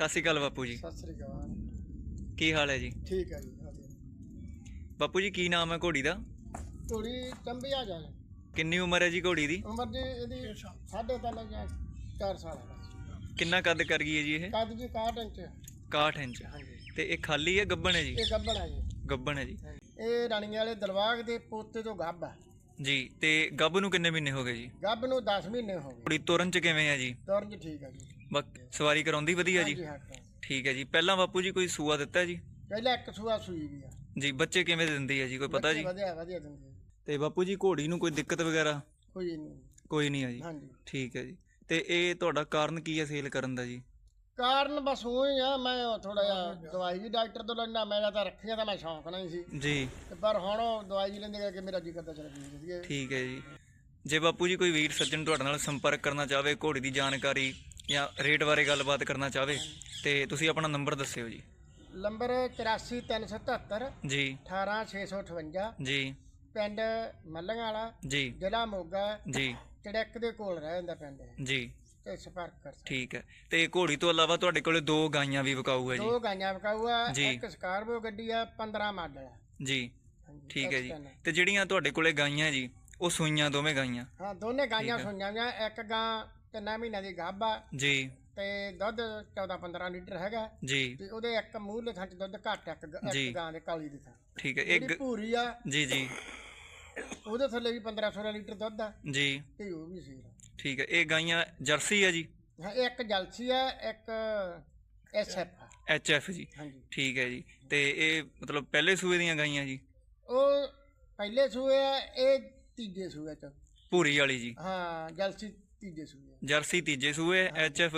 ਸਤਿ ਸ਼੍ਰੀ ਅਕਾਲ ਬਾਪੂ ਜੀ। ਸਤਿ ਸ੍ਰੀ ਅਕਾਲ। ਕੀ ਹਾਲ ਹੈ ਜੀ? ਠੀਕ ਹੈ ਜੀ ਵਧੀਆ। ਬਾਪੂ ਜੀ ਕੀ ਨਾਮ ਹੈ ਘੋੜੀ ਦਾ? ਥੋੜੀ ਚੰਬੀ ਆ ਜਾ ਕਿੰਨੀ ਉਮਰ ਹੈ ਜੀ ਘੋੜੀ ਦੀ? ਉਮਰ ਜੀ ਇਹਦੀ ਸਾਢੇ ਤਿੰਨ ਜਾਂ 4 ਸਾਲ ਹੈ। ਕਿੰਨਾ ਕੱਦ ਕਰ ਗਈ ਹੈ ਜੀ ਇਹ? ਕੱਦ ਜੀ 61 ਇੰਚ। 61 ਇੰਚ। ਹਾਂਜੀ। ਤੇ ਇਹ ਖਾਲੀ ਹੈ ਗੱਬਣ ਹੈ ਜੀ? ਇਹ ਗੱਬਣ ਹੈ ਜੀ। ਗੱਬਣ ਹੈ ਜੀ। ਇਹ ਰਾਣੀ ਵਾਲੇ ਦਰਬਾਗ ਦੇ ਪੋਤੇ ਤੋਂ ਗੱਬ ਹੈ। ਜੀ ਤੇ ਗੱਬ ਨੂੰ ਕਿੰਨੇ ਮਹੀਨੇ ਹੋ ਗਏ ਜੀ? ਗੱਬ ਨੂੰ 10 ਮਹੀਨੇ ਹੋ ਗਏ। ਘੋੜੀ ਤੁਰਨ ਚ ਕਿਵੇਂ ਹੈ ਜੀ? ਤੁਰਨ ਚ ਠੀਕ ਹੈ ਜੀ। ਬਕ ਸਵਾਰੀ ਕਰਾਉਂਦੀ ਵਧੀਆ ਜੀ? ਹਾਂਜੀ ਹਾਂ ਹਾਂ। ਠੀਕ ਹੈ ਜੀ। ਪਹਿਲਾਂ ਬਾਪੂ ਜੀ ਕੋਈ ਸੂਆ ਦਿੱਤਾ ਜੀ? ਪਹਿਲਾਂ ਇੱਕ ਸੂਆ ਸੂਈ ਵੀ ਆ। ਜੀ ਬੱਚੇ ਕਿਵੇਂ ਦਿੰਦੀ ਹੈ ਜੀ? ਕੋਈ ਪਤਾ ਬੱਚੇ ਜੀ ਵਧੀਆ ਵਧੀਆ ਦਿੰਦੇ ਆ। ਤੇ ਬਾਪੂ ਜੀ ਘੋੜੀ ਨੂੰ ਕੋਈ ਦਿੱਕਤ ਵਗੈਰਾ? ਕੋਈ ਨਹੀਂ। ਕੋਈ ਨਹੀਂ ਆ ਜੀ। ਹਾਂਜੀ। ਠੀਕ ਹੈ ਜੀ। ਤੇ ਇਹ ਤੁਹਾਡਾ ਕਾਰਨ ਕੀ ਹੈ ਸੇਲ ਕਰਨ ਦਾ ਜੀ? ਕਾਰਨ ਬਸ ਉਹ ਹੀ ਆ ਮੈਂ ਥੋੜਾ ਜਿਹਾ ਦਵਾਈ ਵੀ ਡਾਕਟਰ ਤੋਂ ਲੈਣਾ ਮੇਰਾ ਤਾਂ ਰੱਖੀਆਂ ਤਾਂ ਮੈਂ ਸ਼ੌਂਕ ਨਹੀਂ ਸੀ। ਜੀ। ਤੇ ਪਰ ਹੁਣ ਉਹ ਦਵਾਈ ਲੈਂਦੇ ਕਰਕੇ ਮੇਰਾ ਜੀ ਕਰਦਾ ਚੱਲ ਗਈ ਠੀਕ ਹੈ ਜੀ। ਜੇ ਬਾਪੂ ਜੀ ਕੋਈ ਵੀਰ ਸੱਜਣ ਤੁਹਾਡੇ ਨਾਲ ਸੰਪਰਕ ਕਰਨਾ ਚਾਹਵੇ ਘੋੜੀ ਦੀ ਜਾਣਕਾਰੀ ਜਾਂ ਰੇਟ ਬਾਰੇ ਗੱਲਬਾਤ ਕਰਨਾ ਚਾਹਵੇ ਤੇ ਤੁਸੀਂ ਆਪਣਾ ਨੰਬਰ ਦੱਸਿਓ ਜੀ। ਨੰਬਰ 84377 ਜੀ। 18658 ਜੀ। ਪਿੰਡ ਮੱਲੰਗ ਵਾਲਾ ਜੀ। ਜ਼ਿਲ੍ਹਾ ਮੋਗਾ ਜੀ। ਚੜੈਕ ਦੇ ਕੋਲ ਰਹਿ ਜਾਂਦਾ ਪਿੰਡ ਇਹ। ਜੀ। ਤੇ ਸੰਪਰਕ ਕਰ ਸਕਦੇ। ਠੀਕ ਹੈ। ਤੇ ਘੋੜੀ ਤੋਂ ਇਲਾਵਾ ਤੁਹਾਡੇ ਕੋਲੇ ਦੋ ਗਾਈਆਂ ਵੀ ਵਿਕਾਊ ਹੈ ਜੀ। ਦੋ ਗਾਈਆਂ ਵਿਕਾਊ ਆ ਜੀ। ਇੱਕ ਸਕਾਰਬੋ ਗੱਡੀ ਆ 15 ਮਾਡਲ ਆ। ਜੀ। ਹਾਂਜੀ, ਠੀਕ ਹੈ ਜੀ। X10 ਤੇ ਜਿਹੜੀਆਂ ਤੁਹਾਡੇ ਕੋਲੇ ਗਾਈਆਂ ਜੀ ਉਹ ਸੂਈਆਂ ਦੋਵੇਂ ਗਾਈਆਂ? ਹਾਂ ਦੋਨੇ ਗਾਈਆਂ। ਸੁਣੀਆਂ ਗਈਆਂ ਇੱਕ ਗਾਂ ਤਿੰਨਾਂ ਮਹੀਨਿਆਂ ਦੀ ਗੱਭ। ਆ ਜੀ। ਤੇ ਦੁੱਧ 14 15 ਲੀਟਰ ਹੈਗਾ। ਜੀ। ਤੇ ਉਹਦੇ ਇੱਕ ਮੂੰਹ ਥਾਂ ਚ ਦੁੱਧ ਘੱਟ ਆ, ਇੱਕ ਗ- ਜੀ। ਇੱਕ ਗਾਂ ਦੇ ਕਾਲੀ ਦੇ ਥਾਂ। ਠੀਕ ਹੈ ਜਿਹੜੀ ਇੱਕ ਭੂਰੀ ਆ ਜੀ ਜੀ। ਉਹਦੇ ਥੱਲੇ ਵੀ 15 16 ਲੀਟਰ ਦੁੱਧ ਆ। ਜੀ। ਤੇ ਉਹ ਵੀ ਸੀ ਠੀਕ ਹੈ ਇਹ ਗਾਈਆਂ ਜਰਸੀ ਹੈ ਜੀ? ਹਾਂ ਇੱਕ ਜਲਸੀ ਆ ਇੱਕ ਐਸਐਫ ਐਚ ਐਫ ਜੀ। ਹਾਂਜੀ। ਠੀਕ ਹੈ ਜੀ। ਤੇ ਇਹ ਮਤਲਬ ਪਹਿਲੇ ਸੂਏ ਦੀਆਂ ਗਾਈਆਂ ਜੀ? ਉਹ ਪਹਿਲੇ ਸੂਏ ਆ ਇਹ ਤੀਜੇ ਸੂਏ ਚ। ਭੂਰੀ ਵਾਲੀ ਜੀ। ਹਾਂ ਜਲਸੀ ਤੀਜੇ ਸੂਏ ਜਰਸੀ ਤੀਜੇ ਸੂਏ ਐਚ ਐਫ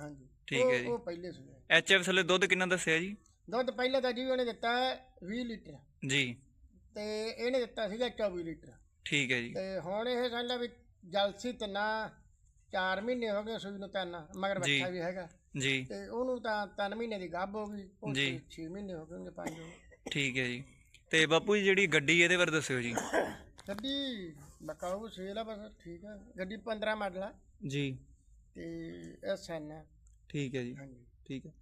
ਹਾਂਜੀ। ਠੀਕ ਉਹ- ਹੈ ਜੀ। ਉਹ ਪਹਿਲੇ ਸੂਏ ਐਚ ਐਫ ਥੱਲੇ ਦੁੱਧ ਕਿੰਨਾ ਦੱਸਿਆ ਜੀ? ਦੁੱਧ ਪਹਿਲੇ ਤਾਂ ਜੀ ਉਹਨੇ ਦਿੱਤਾ 20 ਲੀਟਰ। ਜੀ। ਤੇ ਇਹਨੇ ਦਿੱਤਾ ਸੀਗਾ 24 ਲੀਟਰ। ਠੀਕ ਹੈ ਜੀ। ਤੇ ਹੁਣ ਇਹ ਸਮਝ ਵੀ ਜਲਸੀ ਤਿੰਨਾ 4 ਮਹੀਨੇ ਹੋ ਗਏ ਸੂਈ ਨੂੰ ਤਿੰਨ ਮਗਰ ਜੀ। ਬੱਚਾ ਵੀ ਹੈਗਾ। ਜੀ। ਤੇ ਉਹਨੂੰ ਤਾਂ 3 ਮਹੀਨੇ ਦੀ ਗੱਭ ਹੋ ਗਈ। ਉਹ ਜੀ। 6 ਮਹੀਨੇ ਹੋ ਗਏ ਉਹਨੇ ਪੰਜ ਹੋ ਗਏ। ਠੀਕ ਹੈ ਜੀ। ਤੇ ਬਾਪੂ ਜੀ ਜਿਹੜੀ ਗੱਡੀ ਇਹਦੇ ਬਾਰੇ ਦੱਸਿਓ ਜੀ। ਗੱਡੀ ਬਕਾਊ ਸੇਲ ਆ ਬਸ ਠੀਕ ਹੈ ਗੱਡੀ 15 ਮਾਡਲ ਆ। ਜੀ। ਤੇ ਐਸਐਨ ਆ। ਠੀਕ ਹੈ ਜੀ। ਹਾਂਜੀ। ਠੀਕ ਹੈ।